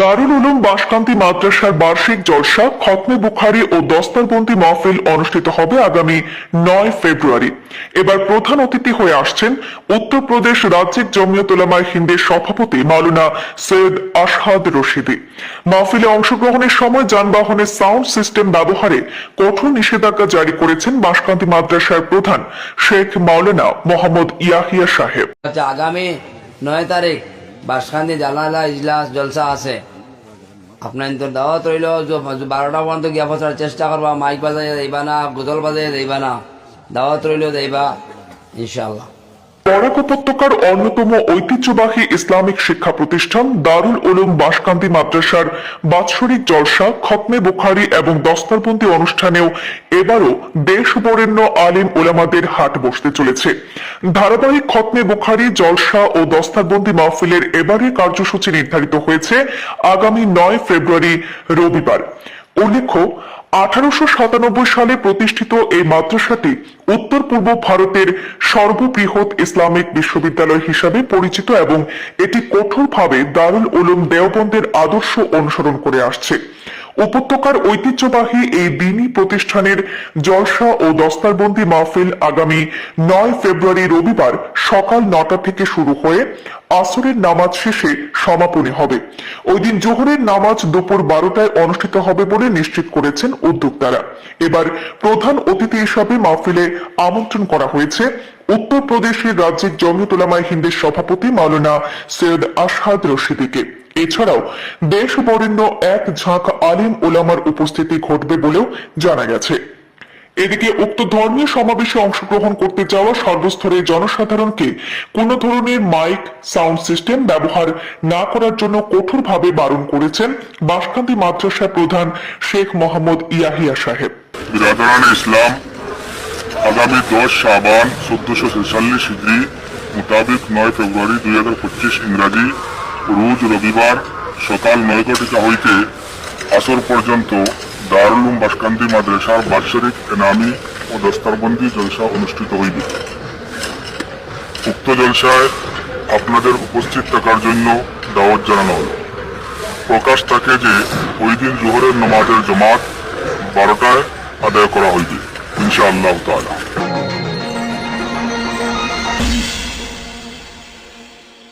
দারুল উলুম বাসকান্তি মাদ্রাসার বার্ষিক জলসা খতমে বুখারি ও দস্তারবন্দি মাহফিল অনুষ্ঠিত হবে আগামী নয় ফেব্রুয়ারি। এবার প্রধান অতিথি হয়ে আসছেন উত্তরপ্রদেশ রাজ্যিক জমিয়ত উলামায়ে হিন্দের সভাপতি মাওলানা সৈয়দ আশহাদ রশিদি। মাহফিলে অংশগ্রহণের সময় যানবাহনের সাউন্ড সিস্টেম ব্যবহারে কঠোর নিষেধাজ্ঞা জারি করেছেন বাসকান্তি মাদ্রাসার প্রধান শেখ মাওলানা মোহাম্মদ ইয়াহিয়া সাহেব। আচ্ছা আগামী নয় তারিখ বাসখান্দি জানালা ইজলাস জলসা আছে। আপনার তো দাওয়াত রইল বারোটা পর্যন্ত গিয়া পৌঁছার চেষ্টা করবা, মাইক বাজাইয়া দেবা না, গজল বাজাইয়া দেবা না। দাওয়াত রইল দেবা ইনশাল্লাহ বরাক উপত্যকার অন্যতম ঐতিহ্যবাহী ইসলামিক শিক্ষা প্রতিষ্ঠান দারুল উলুম মাদ্রাসার বাৎসরিক জলসা, খতমে বুখারি এবং অনুষ্ঠানেও এবারও দেশ আলিম ওলামাদের হাট বসতে চলেছে। ধারাবাহিক খতমে বুখারি, জলসা ও দস্তারবন্দি মাহফিলের এবারের কার্যসূচি নির্ধারিত হয়েছে আগামী নয় ফেব্রুয়ারি রবিবার। উল্লেখ্য আঠারোশো সাতানব্বই সালে প্রতিষ্ঠিত এই মাদ্রাসাটি উত্তর পূর্ব ভারতের সর্ববৃহৎ ইসলামিক বিশ্ববিদ্যালয় হিসাবে পরিচিত এবং এটি কঠোরভাবে দারুল উলুম দেওবন্দের আদর্শ অনুসরণ করে আসছে। উপত্যকার ঐতিহ্যবাহী এই দিনী প্রতিষ্ঠানের জলসা ও দস্তারবন্দি মাহফিল আগামী নয় ফেব্রুয়ারি রবিবার সকাল নটা থেকে শুরু হয়ে আসরের নামাজ শেষে সমাপনী হবে। ওই দিন জোহরের নামাজ দুপুর বারোটায় অনুষ্ঠিত হবে বলে নিশ্চিত করেছেন উদ্যোক্তারা। এবার প্রধান অতিথি হিসাবে মাহফিলে আমন্ত্রণ করা হয়েছে উত্তরপ্রদেশের রাজ্যিক জমিয়ত হিন্দের সভাপতি মাওলানা সৈয়দ আশহাদ রশিদিকে। এছাড়াও দেশ বরেণ্য এক ঝাঁক আলিম ওলামার উপস্থিতি ঘটবে বলেও জানা গেছে। এদিকে উক্ত ধর্মীয় সমাবেশে অংশগ্রহণ করতে যাওয়া সর্বস্তরের জনসাধারণকে কোনো ধরনের মাইক, সাউন্ড সিস্টেম ব্যবহার না করার জন্য কঠোরভাবে বারণ করেছেন বাসকান্দি মাদ্রাসার প্রধান শেখ মোহাম্মদ ইয়াহিয়া সাহেব। ইসলাম, আগামী দশ শাবান চোদ্দশো ছেচল্লিশ হিজড়ি মোতাবেক নয় ফেব্রুয়ারি দুই হাজার পঁচিশ ইংরাজি রোজ রবিবার সকাল নয় ঘটিকা হইতে আসর পর্যন্ত দারুল উলুম বাসকান্দি মাদ্রাসার বাৎসরিক এনামি ও দস্তারবন্দি জলসা অনুষ্ঠিত হইবে। উক্ত জলসায় আপনাদের উপস্থিত থাকার জন্য দাওয়াত জানানো হলো। প্রকাশ থাকে যে, ওই দিন জোহরের নমাজের জমাত বারোটায় আদায় করা হইবে, ইনশাআল্লাহ তাআলা।